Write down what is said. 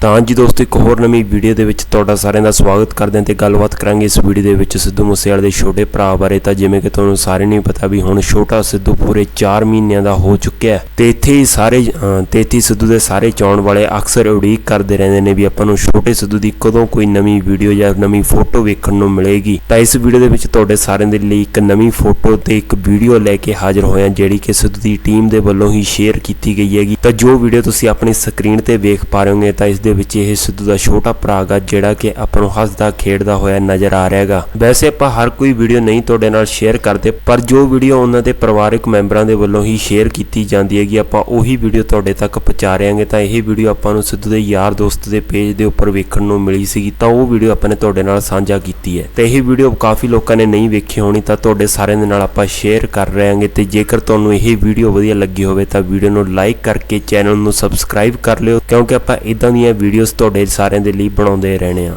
ਤਾਂ ਜੀ ਦੋਸਤੋ ਇੱਕ ਹੋਰ ਨਵੀਂ ਵੀਡੀਓ ਦੇ ਵਿੱਚ ਤੁਹਾਡਾ ਸਾਰਿਆਂ ਦਾ ਸਵਾਗਤ ਕਰਦੇ ਹਾਂ ਤੇ ਗੱਲਬਾਤ ਕਰਾਂਗੇ ਇਸ ਵੀਡੀਓ ਦੇ ਵਿੱਚ ਸਿੱਧੂ ਮੂਸੇਵਾਲੇ ਦੇ ਛੋਟੇ ਭਰਾ ਬਾਰੇ। ਤਾਂ ਜਿਵੇਂ ਕਿ ਤੁਹਾਨੂੰ ਸਾਰਿਆਂ ਨੂੰ ਹੀ ਪਤਾ ਵੀ ਹੁਣ ਛੋਟਾ ਸਿੱਧੂ ਪੂਰੇ 4 ਮਹੀਨਿਆਂ ਦਾ ਹੋ ਚੁੱਕਿਆ ਹੈ। ਤੇ ਇੱਥੇ ਹੀ ਸਾਰੇ ਅਹ, ਤੇ ਇੱਥੇ ਸਿੱਧੂ ਦੇ ਸਾਰੇ ਚਾਹਣ ਵਾਲੇ ਅਕਸਰ ਉਡੀਕ ਕਰਦੇ ਰਹਿੰਦੇ ਨੇ ਵੀ ਆਪਾਂ ਨੂੰ ਛੋਟੇ ਸਿੱਧੂ ਦੀ ਕਦੋਂ ਕੋਈ ਨਵੀਂ ਵੀਡੀਓ ਜਾਂ ਨਵੀਂ ਫੋਟੋ ਵੇਖਣ ਨੂੰ ਮਿਲੇਗੀ। ਤਾਂ ਇਸ ਵੀਡੀਓ ਦੇ ਵਿੱਚ ਤੁਹਾਡੇ ਸਾਰਿਆਂ ਦੇ ਲਈ ਇੱਕ ਨਵੀਂ ਫੋਟੋ ਤੇ ਇੱਕ ਵੀਡੀਓ ਲੈ ਕੇ ਹਾਜ਼ਰ ਹੋਇਆ ਜਿਹੜੀ ਕਿ ਸਿੱਧੂ ਦੀ ਟੀਮ ਦੇ ਵੱਲੋਂ ਹੀ ਸ਼ੇਅਰ ਕੀਤੀ ਗਈ ਹੈਗੀ। ਤਾਂ ਜੋ ਵੀਡੀਓ ਤੁਸੀਂ ਆਪਣੀ ਸਕਰੀਨ ਤੇ ਵੇਖ ਪਾ ਰਹੇ ਹੋਗੇ ਤਾਂ ਇਸ ਦੇ ਵਿੱਚ ਇਹ ਸਿੱਧੂ ਦਾ ਛੋਟਾ ਭਰਾ ਗਾ ਜਿਹੜਾ ਕਿ ਆਪਾਂ ਨੂੰ ਹੱਸਦਾ, ਖੇਡਦਾ ਹੋਇਆ ਨਜ਼ਰ ਆ ਰਿਹਾ ਹੈਗਾ। ਵੈਸੇ ਆਪਾਂ ਹਰ ਕੋਈ ਵੀਡੀਓ ਨਹੀਂ ਤੁਹਾਡੇ ਨਾਲ ਸ਼ੇਅਰ ਕਰਦੇ, ਪਰ ਜੋ ਵੀਡੀਓ ਉਹਨਾਂ ਦੇ ਪਰਿਵਾਰਕ ਮੈਂਬਰਾਂ ਦੇ ਵੱਲੋਂ ਹੀ ਸ਼ੇਅਰ ਕੀਤੀ ਜਾਂਦੀ ਹੈਗੀ, ਆਪਾਂ ਉਹੀ ਵੀਡੀਓ ਤੁਹਾਡੇ ਤੱਕ ਪਹੁੰਚਾ ਰਹੇ ਹਾਂਗੇ। ਤਾਂ ਇਹ ਵੀਡੀਓ ਆਪਾਂ ਨੂੰ ਸਿੱਧੂ ਦੇ ਯਾਰ ਦੋਸਤ ਦੇ ਪੇਜ ਦੇ ਉੱਪਰ ਵੇਖਣ ਨੂੰ ਮਿਲੀ ਸੀਗੀ, ਤਾਂ ਉਹ ਵੀਡੀਓ ਆਪਾਂ ਨੇ ਤੁਹਾਡੇ ਨਾਲ ਸਾਂਝਾ ਕੀਤੀ ਹੈ। ਤੇ ਇਹ ਵੀਡੀਓ ਕਾਫੀ ਲੋਕਾਂ ਨੇ ਨਹੀਂ ਵੇਖੀ ਹੋਣੀ, ਤਾਂ ਤੁਹਾਡੇ ਸਾਰਿਆਂ ਦੇ ਨਾਲ ਆਪਾਂ ਸ਼ੇਅਰ ਕਰ ਰਹੇ ਹਾਂਗੇ। ਤੇ ਜੇਕਰ ਤੁਹਾਨੂੰ ਇਹ ਵੀਡੀਓ ਵਧੀਆ ਲੱਗੀ ਹੋਵੇ, ਤਾਂ ਵੀਡੀਓ ਨੂੰ ਲਾਈਕ ਕਰਕੇ ਚੈਨਲ ਨੂੰ ਸਬਸਕ੍ਰਾਈਬ ਕਰ ਲਿਓ, ਕਿਉਂਕਿ ਆਪਾਂ ਇਦਾਂ ਦੀਆਂ ਵੀਡੀਓਜ਼ ਤੁਹਾਡੇ ਸਾਰਿਆਂ ਦੇ ਲਈ ਬਣਾਉਂਦੇ ਰਹਿਣੇ ਆ।